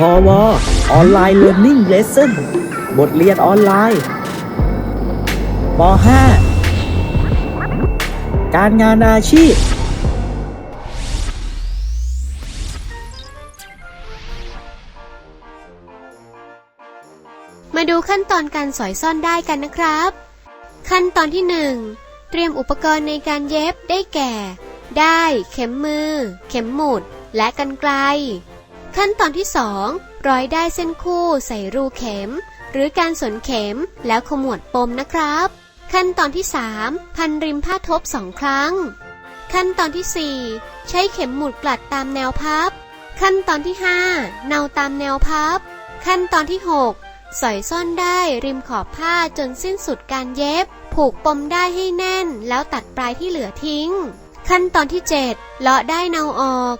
พอวออนไลน์เรียน i ิ g เลสเซ่นบทเรียนออนไลน์ป .5 การงานอาชีพ มาดูขั้นตอนการสอยซ่อนได้กันนะครับ ขั้นตอนที่ 1 เตรียมอุปกรณ์ในการเย็บได้แก่ ได้ เข็มมือ เข็มหมุด และกันไกล ขั้นตอนที่ 2 ร้อยได้เส้นคู่ใส่รูเข็ม หรือการสนเข็มแล้วขมวดปมนะครับ ขั้นตอนที่ 3 พันริมผ้าทบสองครั้ง ขั้นตอนที่ 4 ใช้เข็มหมุดกลัดตามแนวพับ ขั้นตอนที่ 5 เนาตามแนวพับ ขั้นตอนที่ 6 สอยซ่อนได้ริมขอบผ้าจนสิ้นสุดการเย็บ ผูกปมได้ให้แน่น แล้วตัดปลายที่เหลือทิ้ง ขั้นตอนที่ 7 เลาะได้เนาออก